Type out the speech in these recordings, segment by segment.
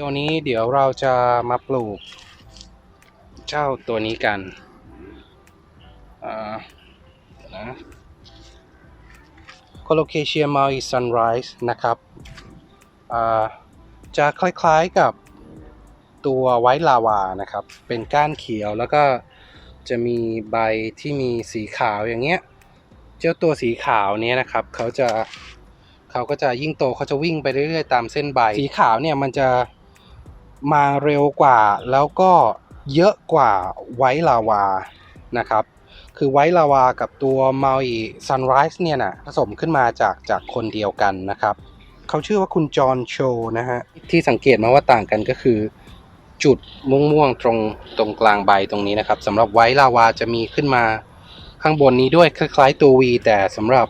เดี๋ยวนี้เดี๋ยวเราจะมาปลูก เจ้าตัวนี้กันอ่านะ Colocasia maui sunrise นะครับอ่าจะคล้ายๆกับตัวไวท์ลาวานะครับ เป็นก้านเขียวแล้วก็จะมีใบที่มีสีขาวอย่างเงี้ย เจ้าตัวสีขาวเนี้ยนะครับ เขาจะเขาก็จะยิ่งโตเขาจะวิ่งไปเรื่อยๆ ตามเส้นใบ สีขาวเนี่ยมันจะ มาเร็วกว่าแล้วก็เยอะกว่าไวลาวานะครับ คือไวลาวากับตัวมาอีซันไรส์เนี่ยนะผสมขึ้นมาจากจากคนเดียวกันนะครับ เขาชื่อว่าคุณจอห์นโชนะฮะ ที่สังเกตมาว่าต่างกันก็คือ จุดม่วงๆตรงตรงกลางใบตรงนี้นะครับสำหรับไวลาวาจะมีขึ้นมาข้างบนนี้ด้วยคล้ายๆตัว V แต่สำหรับ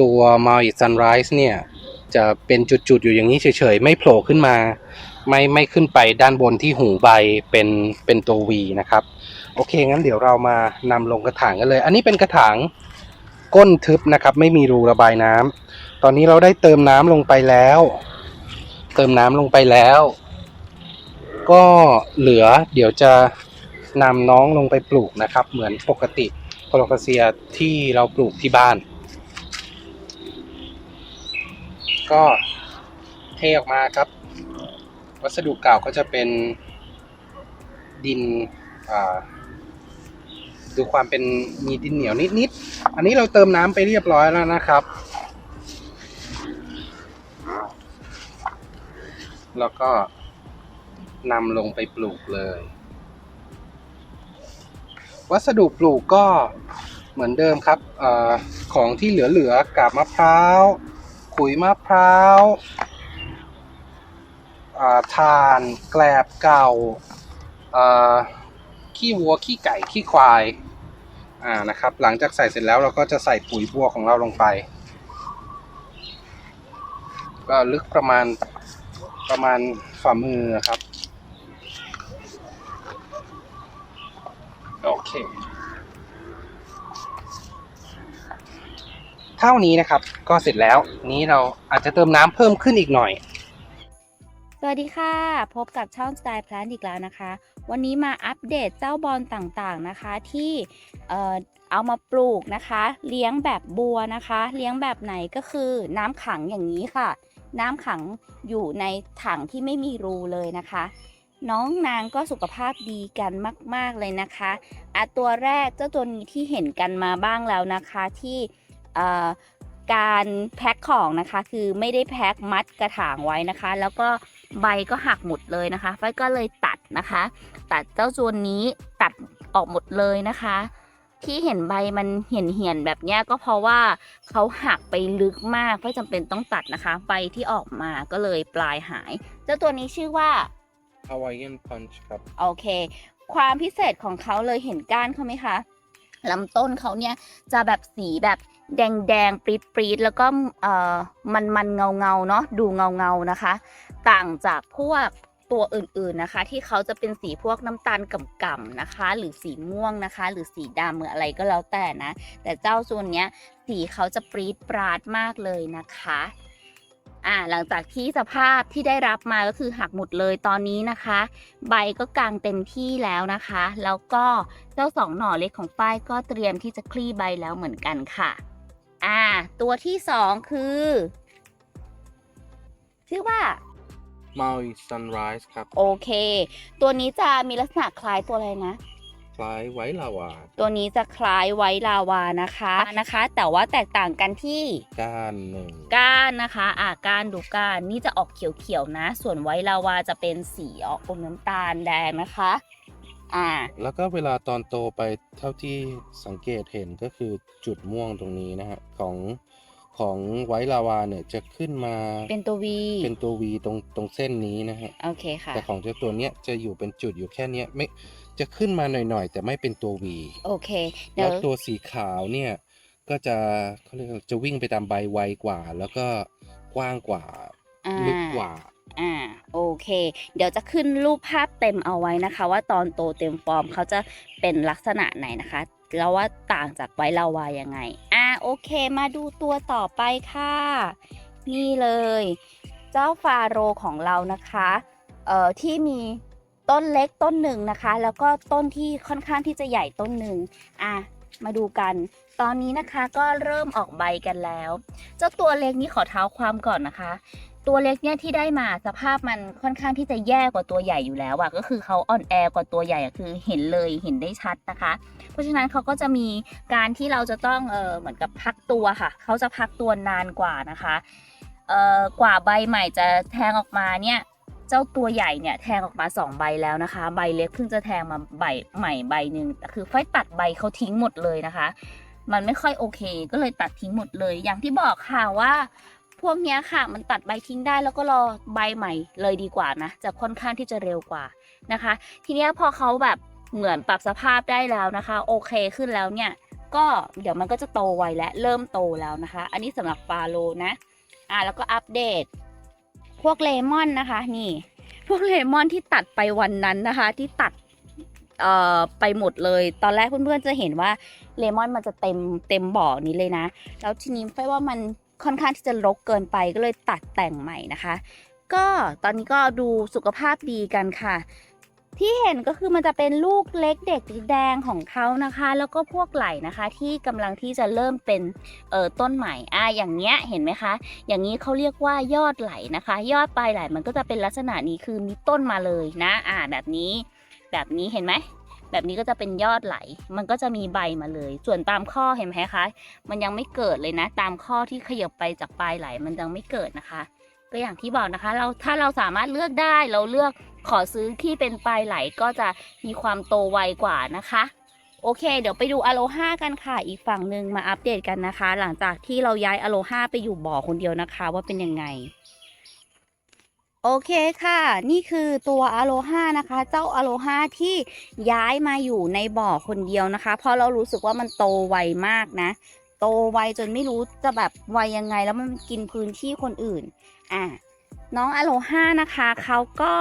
ตัวมาอีซันไรส์เนี่ยจะเป็นจุดๆอยู่อย่างนี้เฉยๆ ไม่โผล่ขึ้นมา ไม่ไม่ขึ้นไปด้านบนที่หูใบเป็นเป็นตัว V นะครับ โอเค งั้นเดี๋ยวเรามานำลงกระถางกันเลย อันนี้เป็นกระถางก้นทึบนะครับ ไม่มีรูระบายน้ำตอนนี้เราได้เติมน้ำลงไปแล้ว เติมน้ำลงไปแล้ว ก็เหลือเดี๋ยวจะนำน้องลงไปปลูกนะครับ เหมือนปกติโคโลคาเซียที่เราปลูกที่บ้าน ก็เทออกมาครับ วัสดุเก่าก็จะเป็นดินดูความเป็นมีดินเหนียวนิดๆ อันนี้เราเติมน้ำไปเรียบร้อยแล้วนะครับ แล้วก็นำลงไปปลูกเลย วัสดุปลูกก็เหมือนเดิมครับอของที่เหลือๆกาบมะพร้าวขุยมะพร้าว อ่านแกลบเก่าอ่าขี้วัวขี้ไก่ขี้ควายอ่านะครับหลังจากใส่เสร็จแล้วเราก็จะใส่ปุ๋ยบัวของเราลงไป ก็ลึกประมาณประมาณฝ่ามือครับ โอเค เท่านี้นะครับก็เสร็จแล้วนี้เราอาจจะเติมน้ำเพิ่มขึ้นอีกหน่อย สวัสดีค่ะ พบกับช่อง Style Plant อีกแล้วนะคะ วันนี้มาอัปเดตเจ้าบอลต่างๆนะคะที่เอ่อเอามาปลูกนะคะ เลี้ยงแบบบัวนะคะ เลี้ยงแบบไหนก็คือน้ำขังอย่างนี้ค่ะ น้ำขังอยู่ในถังที่ไม่มีรูเลยนะคะ น้องนางก็สุขภาพดีกันมาก ๆเลยนะคะอะตัวแรกเจ้าตัวนี้ที่เห็นกันมาบ้างแล้วนะคะที่การแพ็คของนะคะ คือไม่ได้แพ็คมัดกระถางไว้นะคะ แล้วก็ ใบก็หักหมดเลยนะคะไฟก็เลยตัดนะคะ ตัดเจ้าส่วนนี้ตัดออกหมดเลยนะคะ ที่เห็นใบมันเหี่ยนเหี่ยนๆแบบเนี้ยก็เพราะว่าเขาหักไปลึกมากไม่จำเป็นต้องตัดนะคะ ใบที่ออกมาก็เลยปลายหาย เจ้าตัวนี้ชื่อว่า Hawaiian Punch ครับโอเค ความพิเศษของเขาเลยเห็นก้านเขาไหมคะลำต้นเขาเนี่ยจะแบบสีแบบแดงแดงๆปรีดปรีดๆแล้วก็เอ่อมันมันเงาเงาๆเนาะดูเงาเงาๆนะคะ ต่างจากพวกตัวอื่นๆนะคะ ที่เขาจะเป็นสีพวกน้ำตาลก่ำๆนะคะ หรือสีม่วงนะคะ หรือสีดำหรืออะไรก็แล้วแต่นะ แต่เจ้าส่วนเนี้ยสีเขาจะปรีดปราดมากเลยนะคะอ่าหลังจากที่สภาพที่ได้รับมาก็คือหักหมดเลยตอนนี้นะคะ ใบก็กางเต็มที่แล้วนะคะ แล้วก็เจ้าสองหน่อเล็กของฝ้ายก็เตรียมที่จะคลี่ใบแล้วเหมือนกันค่ะอ่าตัวที่สองคือ ชื่อว่า Maui Sunrise ครับ โอเค ตัวนี้จะมีลักษณะคล้ายตัวอะไรนะ คล้ายไวท์ลาวา ตัวนี้จะคล้ายไวท์ลาวานะคะนะคะ แต่ว่าแตกต่างกันที่ก้านหนึ่งก้านนะคะอ่าก้านดูก้านนี่จะออกเขียวๆนะ ส่วนไวท์ลาวาจะเป็นสีออกอมน้ำตาลแดงนะคะอ่าแล้วก็เวลาตอนโตไปเท่าที่สังเกตเห็นก็คือจุดม่วงตรงนี้นะฮะของ ของไวท์ลาวาเนี่ยจะขึ้นมาเป็นตัว V เป็นตัว V ตรงตรงเส้นนี้นะฮะโอเคค่ะ แต่ของเจ้าตัวเนี้ยจะอยู่เป็นจุดอยู่แค่เนี้ยไม่จะขึ้นมาหน่อยๆ แต่ไม่เป็นตัว V โอเคเดี๋แล้ยววตัวสีขาวเนี่ยก็จะเขาเรียกว่าจะวิ่งไปตามใบไวกว่า แล้วก็กว้างกว่าอ่าลึกกว่าอ่าโอเค เดี๋ยวจะขึ้นรูปภาพเต็มเอาไว้นะคะ ว่าตอนโตเต็มฟอร์มเขาจะเป็นลักษณะไหนนะคะ แล้วว่าต่างจากไว้ลาวายังไง อ่าโอเคมาดูตัวต่อไปค่ะ นี่เลย เจ้าฟาโรของเรานะคะเอ่อที่มีต้นเล็กต้นหนึ่งนะคะ แล้วก็ต้นที่ค่อนข้างที่จะใหญ่ต้นหนึ่งอะมาดูกัน ตอนนี้นะคะก็เริ่มออกใบกันแล้ว เจ้าตัวเล็กนี้ขอเท้าความก่อนนะคะ ตัวเล็กเนี่ยที่ได้มาสภาพมันค่อนข้างที่จะแย่กว่าตัวใหญ่อยู่แล้วอะก็คือเขาอ่อนแอกว่าตัวใหญ่คือเห็นเลยเห็นได้ชัดนะคะ ราะฉะนั้นเขาก็จะมีการที่เราจะต้องเออเหมือนกับพักตัวค่ะเขาจะพักตัวนานกว่านะคะเออกว่าใบใหม่จะแทงออกมาเนี่ยเจ้าตัวใหญ่เนี่ยแทงออกมา 2 ใบแล้วนะคะ ใบเล็กเพิ่งจะแทงมาใบใหม่ใบหนึ่งแต่คือไฟตัดใบเขาทิ้งหมดเลยนะคะ มันไม่ค่อยโอเค ก็เลยตัดทิ้งหมดเลย อย่างที่บอกค่ะว่า พวกเนี้ยค่ะมันตัดใบทิ้งได้แล้วก็รอใบใหม่เลยดีกว่านะจะค่อนข้างที่จะเร็วกว่านะคะ ทีนี้พอเขาแบบ เหมือนปรับสภาพได้แล้วนะคะ โอเคขึ้นแล้วเนี่ย ก็เดี๋ยวมันก็จะโตไวและเริ่มโตแล้วนะคะ อันนี้สำหรับฟาโลนะอะแล้วก็อัปเดต พวกเลมอนนะคะ นี่ พวกเลมอนที่ตัดไปวันนั้นนะคะ ที่ตัดเอ่อไปหมดเลย ตอนแรกเพื่อนๆจะเห็นว่าเลมอนมันจะเต็มเต็มบ่อนี้เลยนะ แล้วทีนี้ไฟว่ามันค่อนข้างที่จะรกเกินไปก็เลยตัดแต่งใหม่นะคะ ก็ตอนนี้ก็ดูสุขภาพดีกันค่ะ ที่เห็นก็คือมันจะเป็นลูกเล็กเด็กแดงของเขานะคะ แล้วก็พวกไหลนะคะ ที่กำลังที่จะเริ่มเป็นเอ่อต้นใหม่อะอย่างเงี้ยเห็นไหมคะ อย่างนี้เขาเรียกว่ายอดไหลนะคะ ยอดปลายไหลมันก็จะเป็นลักษณะนี้คือมีต้นมาเลยนะอ่าแบบนี้ แบบนี้เห็นไหมแบบนี้ก็จะเป็นยอดไหล มันก็จะมีใบมาเลย ส่วนตามข้อเห็นไหมคะ มันยังไม่เกิดเลยนะ ตามข้อที่ขยับไปจากปลายไหลมันยังไม่เกิดนะคะ ก็อย่างที่บอกนะคะ เราถ้าเราสามารถเลือกได้เราเลือก ขอซื้อที่เป็นปลายไหลก็จะมีความโตไวกว่านะคะ โอเค เดี๋ยวไปดูอโลฮากันค่ะ อีกฝั่งหนึ่งมาอัปเดตกันนะคะ หลังจากที่เราย้ายอโลฮาไปอยู่บ่อคนเดียวนะคะ ว่าเป็นยังไงโอเคค่ะ นี่คือตัวอโลฮานะคะ เจ้าอโลฮาที่ย้ายมาอยู่ในบ่อคนเดียวนะคะ เพราะเรารู้สึกว่ามันโตไวมากนะ โตไวจนไม่รู้จะแบบไวยังไงแล้วมันกินพื้นที่คนอื่น อะ น้องอโลฮานะคะเขาก็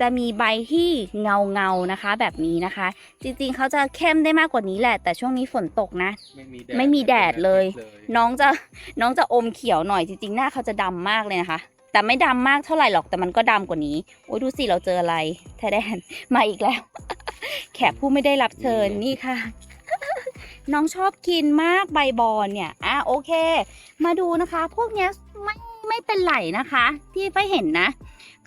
จะมีใบที่เงาเงาๆนะคะ แบบนี้นะคะ จริงๆเขาจะเข้มได้มากกว่านี้แหละ แต่ช่วงนี้ฝนตกนะ ไม่มีไม่มีแดดเลย น้องจะน้องจะอมเขียวหน่อยจริงๆหน้าเขาจะดำมากเลยนะคะ แต่ไม่ดำมากเท่าไหร่หรอกแต่มันก็ดำกว่านี้โอ้ยดูสิเราเจออะไรแทแดนมาอีกแล้ว แขกผู้ไม่ได้รับเชิญนี่ค่ะ น้องชอบกินมากใบบอนเนี่ยอะโอเค มาดูนะคะ พวกเนี้ยไม่ ไม่เป็นไหลนะคะ ที่ไปเห็นนะ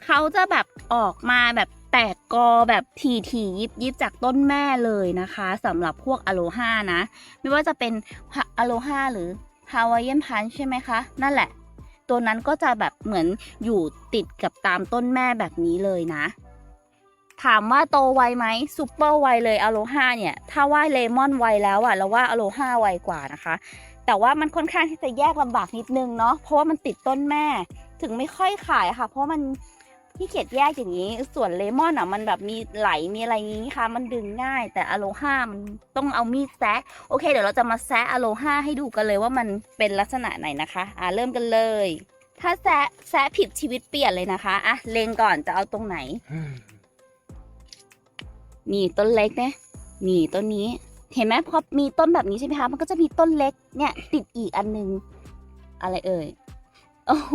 เขาจะแบบออกมาแบบแตกกอแบบทีทียิบยิบจากต้นแม่เลยนะคะสำหรับพวกอโลฮานะ ไม่ว่าจะเป็นอโลฮาหรือฮาวาย i นพันใช่ไหมคะ นั่นแหละ ตัวนั้นก็จะแบบเหมือนอยู่ติดกับตามต้นแม่แบบนี้เลยนะ ถามว่าโตไวไหมซูเปอร์ไวเลยอโลฮาเนี่ย ถ้าว่าเลมอนไวแล้วอะเราว่าอโลฮาไวกว่านะคะ แต่ว่ามันค่อนข้างที่จะแยกลำบากนิดนึงเนาะเพราะว่ามันติดต้นแม่ ถึงไม่ค่อยขายอะค่ะ เพราะมันที่เกียจแยกอย่างนี้ ส่วนเลมอนอะมันแบบมีไหลมีอะไรอย่างนี้ค่ะ มันดึงง่าย แต่อโลฮามันต้องเอามีดแซะโอเค เดี๋ยวเราจะมาแซะอโลฮาให้ดูกันเลยว่ามันเป็นลักษณะไหนนะคะ อ่าเริ่มกันเลย ถ้าแซะแซะผิดชีวิตเปลี่ยนเลยนะคะอะเลงก่อนจะเอาตรงไหนนี่ต้นเล็กนะนี่ต้นนี้ เห็นไหมพอมีต้นแบบนี้ใช่ไหมคะ มันก็จะมีต้นเล็กเนี่ยติดอีกอันนึง อะไรเอ่ยโอ้โห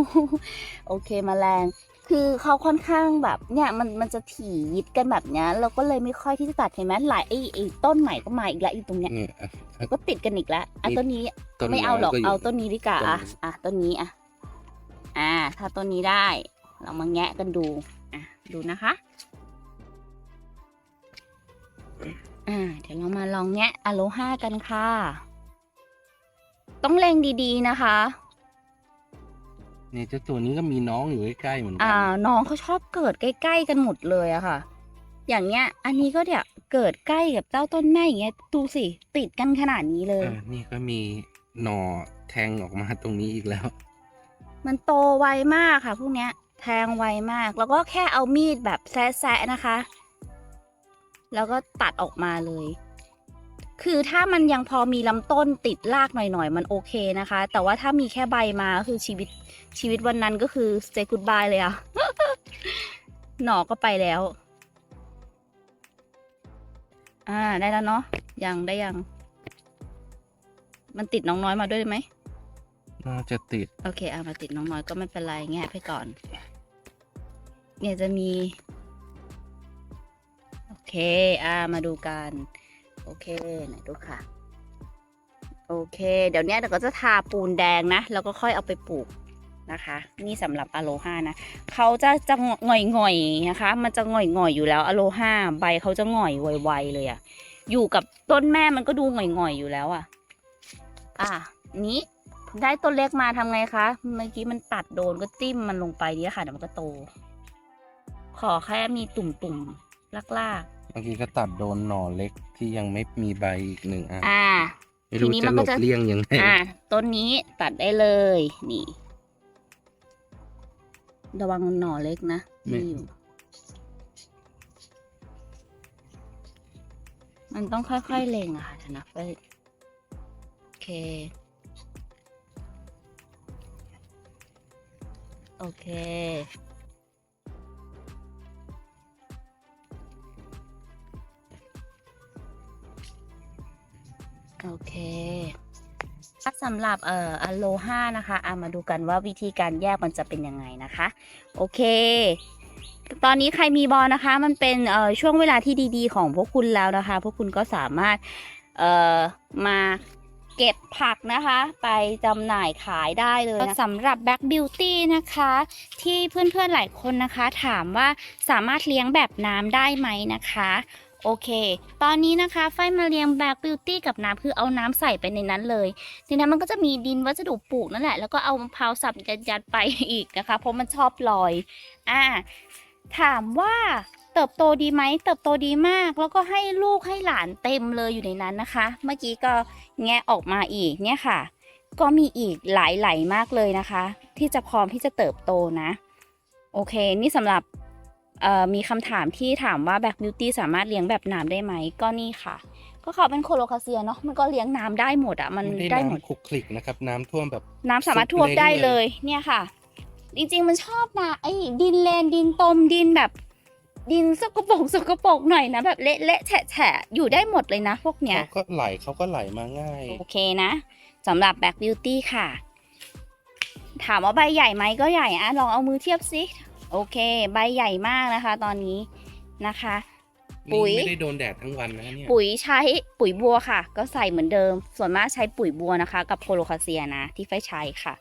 โอเคแมลงคือเขาค่อนข้างแบบเนี่ยมันมันจะถี่ยิดกันแบบเนี้ยเราก็เลยไม่ค่อยที่จะตัดเห็นไหมหลายไอ้ไอ้ต้นใหม่ก็มาอีกแล้วอีกตรงเนี้ยนี่อะก็ติดกันอีกแล้วอะนี่ต้นนี้ต้นไม่เอาหรอกน้ยยู่เอาต้นนี้ดีกว่าอะต้นนี้อะต้นนี้อะอ่า ถ้าต้นนี้ได้เรามาแงะกันดูอะดูนะคะ อ่าเดี๋ยวเรามาลองแงะอโลฮากันค่ะ ต้องเล็งดีๆนะคะ เนี่ยเจ้าตัวนี้ก็มีน้องอยู่ใกล้ๆเหมือนกัอ่า น้องเขาชอบเกิดใกล้ๆกันหมดเลยอะค่ะ อย่างเงี้ย อันนี้ก็เดี๋ยวเกิดใกล้กับเจ้าต้นแม่อย่างเงี้ยดูสิติดกันขนาดนี้เลเอย อนี่ก็มีหน่อแทงออกมาตรงนี้อีกแล้ว มันโตไวมากค่ะพวกเนี้ย แทงไวมาก แล้วก็แค่เอามีดแบบแซะๆนะคะ แล้วก็ตัดออกมาเลย คือถ้ามันยังพอมีลำต้นติดรากหน่อยๆ มันโอเคนะคะ แต่ว่าถ้ามีแค่ใบมาก็คือชีวิตชีวิตวันนั้นก็คือ say goodbye เลยอะหน่อก็ไปแล้ว อ่าได้แล้วเนาะยังได้ยัง มันติดน้องน้อยมาด้วยไหมน่าจะติด โอเคเอามาติดน้องน้อยก็ไม่เป็นไรแงะไปก่อน เนี่ยจะมี เค อ่า มาดูกัน โอเค ไหนดูค่ะ โอเค เดี๋ยวนี้เดี๋ยวก็จะทาปูนแดงนะ แล้วก็ค่อยเอาไปปลูกนะคะ นี่สำหรับอะโลฮานะ เขาจะจะง่อยง่อยๆนะคะ มันจะง่อยง่อยๆอยู่แล้วอะโลฮาใบเขาจะง่อยไวๆเลยอะอยู่กับต้นแม่มันก็ดูง่อยง่อยๆอยู่แล้วอะอะ นี้ได้ต้นเล็กมาทำไงคะ เมื่อกี้มันตัดโดนก็จิ้มมันลงไปนี่ค่ะเดี๋ยวมันก็โต ขอแค่มีตุ่มๆลากๆ บางทีก็ตัดโดนหน่อเล็กที่ยังไม่มีใบอีกหนึ่งอันอ่า ไม่รู้ทีนี้จะมันหลก็บจะ เลี่ยงยังไงอ่าต้นนี้ตัดได้เลยนี่ ระวังหน่อเล็กนะมีอยู่มันต้องค่อยๆเล็งอะค่ะธนะไปโอเค โอเค โอเคสำหรับเอ่ออโลฮานะคะเอามาดูกันว่าวิธีการแยกมันจะเป็นยังไงนะคะ โอเค ตอนนี้ใครมีบอลนะคะ มันเป็นเอ่อช่วงเวลาที่ดีๆ ของพวกคุณแล้วนะคะ พวกคุณก็สามารถเอ่อมาเก็บผักนะคะ ไปจำหน่ายขายได้เลยนะสำหรับ Back Beauty นะคะ ที่เพื่อนๆหลายคนนะคะ ถามว่าสามารถเลี้ยงแบบน้ำได้ไหมนะคะ โอเค ตอนนี้นะคะไฟมาเลี้ยง Black Beauty กับน้ำคือเอาน้ำใส่ไปในนั้นเลยในนั้นมันก็จะมีดินวัสดุปลูกนั่นแหละ แล้วก็เอามะพร้าวสับยัดๆไปอีกนะคะ เพราะมันชอบลอยอ่าถามว่าเติบโตดีไหมเติบโตดีมาก แล้วก็ให้ลูกให้หลานเต็มเลยอยู่ในนั้นนะคะ เมื่อกี้ก็แงะออกมาอีกเนี่ยค่ะ ก็มีอีกหลายไหลมากเลยนะคะ ที่จะพร้อมที่จะเติบโตนะ โอเค นี่สำหรับ มีคำถามที่ถามว่าแบ็กบิวตี้สามารถเลี้ยงแบบน้ำได้ไหมก็นี่ค่ะ ก็เขาเป็นโคโลคาเซียเนาะมันก็เลี้ยงน้ำได้หมดอะมันไม่ได้ได้หมดน้ำคลุกคลิกนะครับ น้ำท่วมแบบ น้ำสามารถท่วมสุดเล้งได้เลยเลย เนี่ยค่ะ จริงๆมันชอบนะไอ้ดินเลนดินตมดินแบบ ดินสกปรกสกปรกหน่อยนะแบบเละเละแฉะแฉะอยู่ได้หมดเลยนะพวกเนี้ยเขาก็ไหลเขาก็ไหลมาง่าย โอเคนะสำหรับแบ็กบิวตี้ค่ะ ถามว่าใบใหญ่ไหมก็ใหญ่อะลองเอามือเทียบสิ โอเค ใบใหญ่มากนะคะ ตอนนี้นะคะ ปุ๋ยนี่ไม่ได้โดนแดดทั้งวันนะเนี่ยปุ๋ยใช้ปุ๋ยบัวค่ะ ก็ใส่เหมือนเดิม ส่วนมากใช้ปุ๋ยบัวนะคะ กับโคโลคาเซียนะ ที่ไฟใช้ค่ะ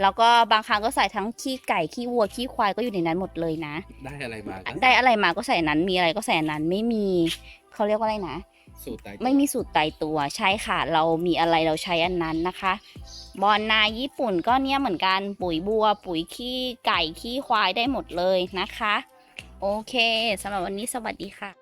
แล้วก็บางครั้งก็ใส่ทั้งขี้ไก่ขี้วัวขี้ควายก็อยู่ในนั้นหมดเลยนะ ได้อะไรมาก็ได้อะไรมาก็ใส่อันนั้นมีอะไรก็ใส่อันนั้นไม่มีเขาเรียกว่าอะไรนะ สูตรตายไม่มีสูตรตายตัวใช่ค่ะ เรามีอะไรเราใช้อันนั้นนะคะ บอลนาญี่ปุ่นก็เนี่ยเหมือนกันปุ๋ยบัว ปุ๋ยขี้ไก่ขี้ควายได้หมดเลยนะคะ โอเคสำหรับวันนี้สวัสดีค่ะ